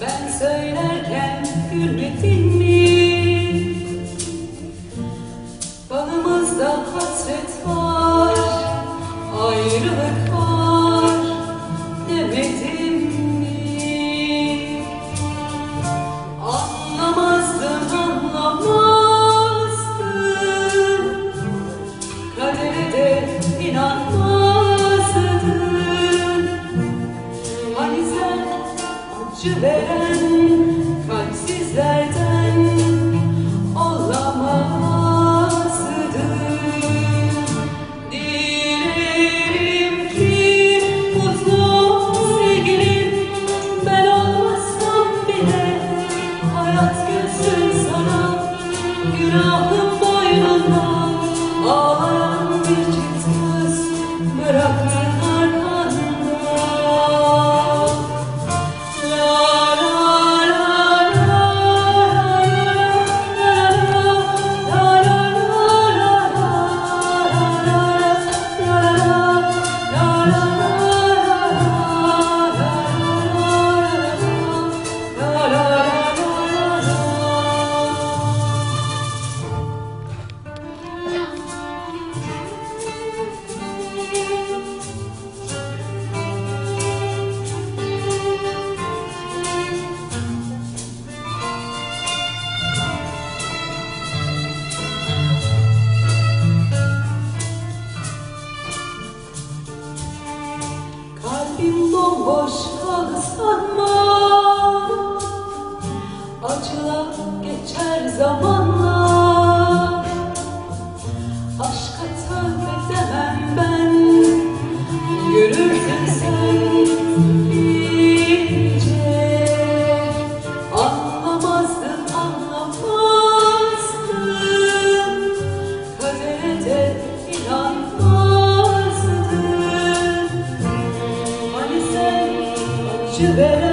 Ben söylerken mi? Bağımızda hasret var, ayrılık var. know you better.